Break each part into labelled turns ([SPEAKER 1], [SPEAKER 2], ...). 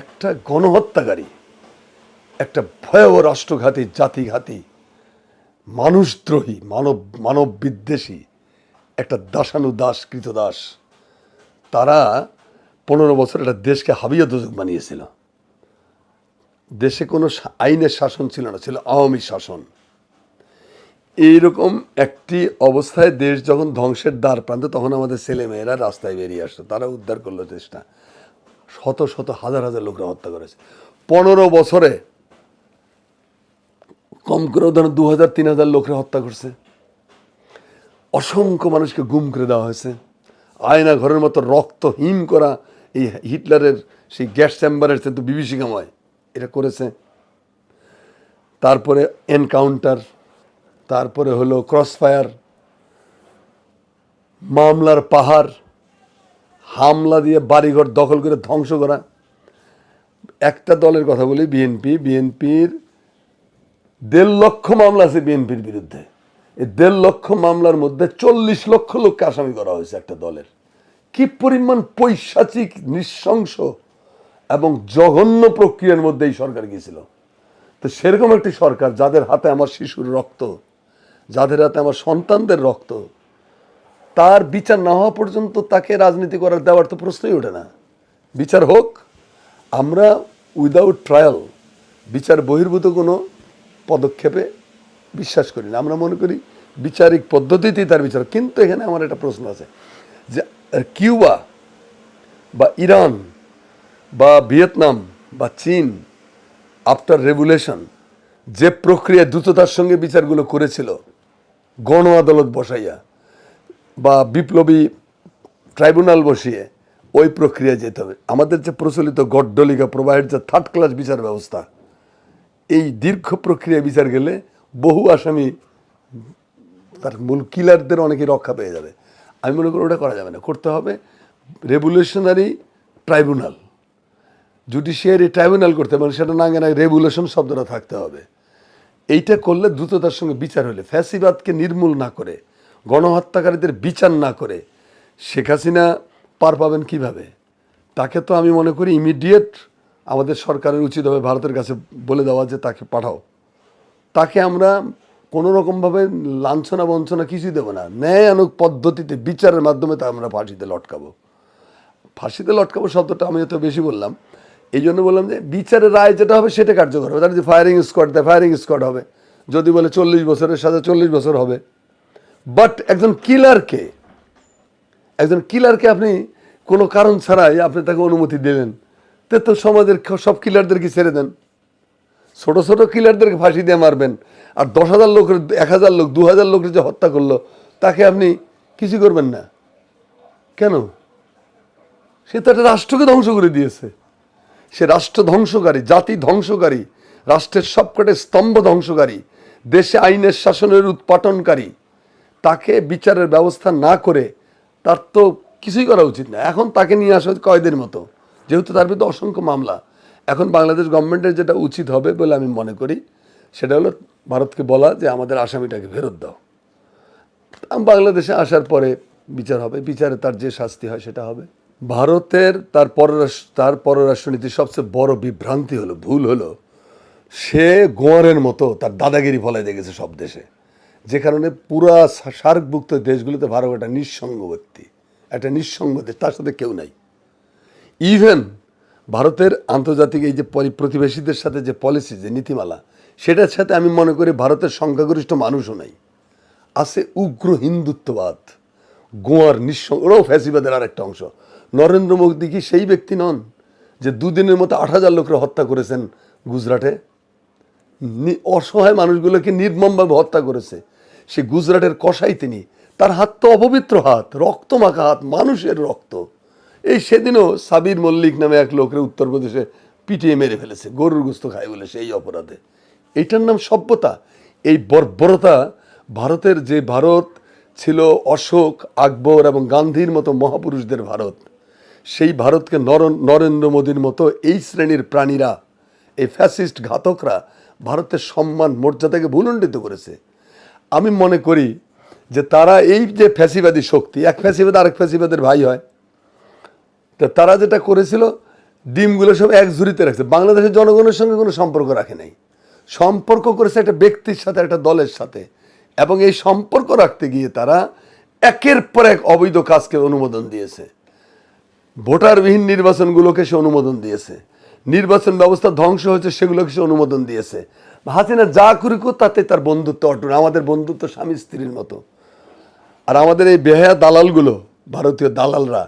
[SPEAKER 1] একটা গণহত্যাকারী, একটা ভয়াবহ রাষ্ট্রঘাতী, জাতিঘাতী মানুষদ্রোহী মানব মানব বিদ্বেষী, একটা দাসানু দাস কৃতদাস তারা পনেরো বছর একটা দেশকে হাবিয়া দোজক বানিয়েছিল। দেশে কোনো আইনের শাসন ছিল না, ছিল আওয়ামী শাসন। এইরকম একটি অবস্থায় দেশ যখন ধ্বংসের দ্বার প্রান্তে, তখন আমাদের ছেলেমেয়েরা রাস্তায় বেরিয়ে আসতো, তারা উদ্ধার করল দেশটা। শত শত হাজার হাজার লোকরা হত্যা করেছে। পনেরো বছরে কম করে ধরেন দু হাজার, তিন হাজার লোকরা হত্যা করছে। অসংখ্য মানুষকে গুম করে দেওয়া হয়েছে। আয়না ঘরের মতো রক্ত হিম করা এই হিটলারের সেই গ্যাস চেম্বারের কিন্তু বিভীষিকাময় এটা করেছে। তারপরে এনকাউন্টার, তারপরে হলো ক্রসফায়ার, মামলার পাহাড় হামলা দিয়ে বাড়িঘর দখল করে ধ্বংস করা। একটা দলের কথা বলি, বিএনপি। বিএনপির দেড় লক্ষ মামলা আছে বিএনপির বিরুদ্ধে। এই দেড় লক্ষ মামলার মধ্যে চল্লিশ লক্ষ লোককে আসামি করা হয়েছে একটা দলের। কি পরিমাণ পৈশাচিক, নৃশংস এবং জঘন্য প্রক্রিয়ার মধ্যে এই সরকার গিয়েছিল। তো সেরকম একটি সরকার যাদের হাতে আমার শিশুর রক্ত, যাদের হাতে আমার সন্তানদের রক্ত তার বিচার না হওয়া পর্যন্ত তাকে রাজনীতি করার দেওয়ার তো প্রশ্নই ওঠে না। বিচার হোক, আমরা উইদাউট ট্রায়াল বিচার বহির্ভূত কোনো পদক্ষেপে বিশ্বাস করি না। আমরা মনে করি বিচারিক পদ্ধতিতেই তার বিচার কিন্তু এখানে আমার একটা প্রশ্ন আছে যে, কিউবা বা ইরান বা ভিয়েতনাম বা চীন আফটার রেগুলেশন যে প্রক্রিয়া দ্রুততার সঙ্গে বিচারগুলো করেছিল গণ আদালত বসাইয়া বা বিপ্লবী ট্রাইব্যুনাল বসিয়ে ওই প্রক্রিয়া যেতে হবে। আমাদের যে প্রচলিত গড্ডলিকা প্রবাহের যে থার্ড ক্লাস বিচার ব্যবস্থা, এই দীর্ঘ প্রক্রিয়া বিচার গেলে বহু আসামি তার মূল কিলারদের অনেকে রক্ষা পেয়ে যাবে। আমি মনে করি ওটা করা যাবে না। করতে হবে রেভুলেশনারি ট্রাইব্যুনাল। জুডিশিয়ারি ট্রাইব্যুনাল করতে হবে মানে সেটা না না রেগুলেশন শব্দটা থাকতে হবে। এইটা করলে দ্রুততার সঙ্গে বিচার হলে, ফ্যাসিবাদকে নির্মূল না করে গণহত্যাকারীদের বিচার না করে শেখ হাসিনা পার পাবেন কীভাবে? তাকে তো আমি মনে করি ইমিডিয়েট আমাদের সরকারের উচিত হবে ভারতের কাছে বলে দেওয়া যে তাকে পাঠাও। তাকে আমরা কোনো রকমভাবে লাঞ্ছনা বঞ্চনা কিছুই দেবো না। ন্যায় আনুক পদ্ধতিতে বিচারের মাধ্যমে তা আমরা ফাঁসিতে লটকাবো। ফাঁসিতে লটকাবো শব্দটা আমি তো বেশি বললাম। এই জন্য বললাম যে বিচারের রায় যেটা হবে সেটা কার্যকর হবে। তারা যে ফায়ারিং স্কোয়াড দেয় ফায়ারিং স্কোয়াড হবে। যদি বলে চল্লিশ বছরের সাথে চল্লিশ বছর হবে। বাট একজন কিলারকে একজন কিলারকে আপনি কোনো কারণ ছাড়াই আপনি তাকে অনুমতি দিলেন। তে তো সমাজের সব কিলারদেরকে ছেড়ে দেন। ছোট ছোট কিলারদেরকে ফাঁসি দিয়ে মারবেন। আর দশ হাজার লোকের, এক হাজার লোক, দু হাজার লোকের যে হত্যা করল, তাকে আপনি কিছু করবেন না। কেন? সে তো একটা রাষ্ট্রকে ধ্বংস করে দিয়েছে। সে রাষ্ট্র ধ্বংসকারী, জাতি ধ্বংসকারী, রাষ্ট্রের সবকটে স্তম্ভ ধ্বংসকারী, দেশে আইনের শাসনের উৎপাটনকারী। তাকে বিচারের ব্যবস্থা না করে, তার তো কিছুই করা উচিত না। এখন তাকে নিয়ে আসা কয়েদের মতো, যেহেতু তার বিরুদ্ধে অসংখ্য মামলা। এখন বাংলাদেশ গভর্নমেন্টের যেটা উচিত হবে বলে আমি মনে করি, সেটা হলো ভারতকে বলা যে আমাদের আসামিটাকে ফেরত দাও। বাংলাদেশে আসার পরে বিচার হবে, বিচারে তার যে শাস্তি হয় সেটা হবে। ভারতের তার পররাষ্ট্র, তার পররাষ্ট্রনীতির সবচেয়ে বড় বিভ্রান্তি হলো, ভুল হলো, সে গোয়ারের মতো তার দাদাগিরি ফলাই দেখেছে সব দেশে। যে কারণে পুরা সার্কভুক্ত দেশগুলোতে ভারত একটা নিঃসঙ্গ ব্যক্তি। একটা নিঃসঙ্গ দেশ তার সাথে কেউ নাই। ইভেন ভারতের আন্তর্জাতিক এই যে পরি- প্রতিবেশীদের সাথে যে পলিসি যে নীতিমালা, সেটার সাথে আমি মনে করি ভারতের সংখ্যাগরিষ্ঠ মানুষও নাই। আছে উগ্র হিন্দুত্ববাদ, গোয়ার নিঃসঙ্গ, ওরাও ফ্যাসিবাদের আর একটা অংশ। নরেন্দ্র মোদী কি সেই ব্যক্তি নন, যে দুদিনের মতো আট হাজার লোকরা হত্যা করেছেন গুজরাটে? অসহায় মানুষগুলোকে নির্মমভাবে হত্যা করেছে। সে গুজরাটের কষাই তিনি। তার হাত তো অপবিত্র হাত, রক্ত মাখা হাত, মানুষের রক্ত। এই সেদিনও সাবির মল্লিক নামে এক লোকের উত্তরপ্রদেশে পিটিয়ে মেরে ফেলেছে, গরুর গুস্ত খায় বলে সেই অপরাধে। এইটার নাম সভ্যতা। এই বর্বরতা ভারতের যে ভারত ছিল অশোক, আকবর এবং গান্ধীর মতো মহাপুরুষদের ভারত, সেই ভারতকে নর, নরেন্দ্র মোদীর মতো এই শ্রেণির প্রাণীরা, এই ফ্যাসিস্ট ঘাতকরা ভারতের সম্মান, মর্যাদাকে ভুলণ্ডিত করেছে। আমি মনে করি যে তারা এই যে ফ্যাসিবাদী শক্তি, এক ফ্যাসিবাদ আরেক ফ্যাসিবাদের ভাই হয়। তো তারা যেটা করেছিল, ডিমগুলো সব এক ঝুড়িতে রাখছে। বাংলাদেশের জনগণের সঙ্গে কোনো সম্পর্ক রাখে নাই। সম্পর্ক করেছে একটা ব্যক্তির সাথে, একটা দলের সাথে। এবং এই সম্পর্ক রাখতে গিয়ে তারা একের পর এক অবৈধ কাজকে অনুমোদন দিয়েছে। ভোটারবিহীন নির্বাচনগুলোকে সে অনুমোদন দিয়েছে। নির্বাচন ব্যবস্থা ধ্বংস হয়েছে, সেগুলোকে সে অনুমোদন দিয়েছে। হাসিনা যা করি তাতে তার বন্ধুত্ব অটুট। আমাদের বন্ধুত্ব স্বামী স্ত্রীর মতো। আর আমাদের এই বেহায়া দালালগুলো, ভারতীয় দালালরা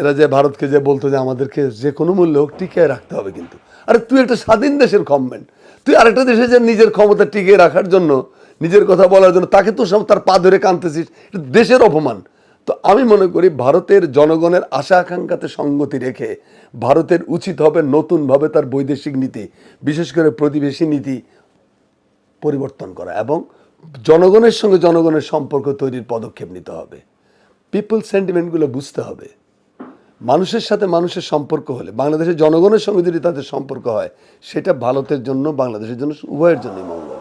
[SPEAKER 1] এরা যে ভারতকে যে বলতো যে আমাদেরকে যে কোনো মূল্য হোক টিকিয়ে রাখতে হবে কিন্তু। আরে তুই একটা স্বাধীন দেশের গভর্নমেন্ট তুই আরেকটা দেশে যে নিজের ক্ষমতা টিকিয়ে রাখার জন্য, নিজের কথা বলার জন্য, তাকে তো সব তার পা ধরে কানতেছিস এটা দেশের অপমান। তো আমি মনে করি ভারতের জনগণের আশা আকাঙ্ক্ষাতে সঙ্গতি রেখে ভারতের উচিত হবে নতুনভাবে তার বৈদেশিক নীতি, বিশেষ করে প্রতিবেশী নীতি পরিবর্তন করা এবং জনগণের সঙ্গে জনগণের সম্পর্ক তৈরির পদক্ষেপ নিতে হবে। পিপল সেন্টিমেন্টগুলো বুঝতে হবে। মানুষের সাথে মানুষের সম্পর্ক হলে, বাংলাদেশের জনগণের সঙ্গে যদি তাদের সম্পর্ক হয়, সেটা ভারতের জন্য, বাংলাদেশের জন্য, উভয়ের জন্যই মঙ্গল।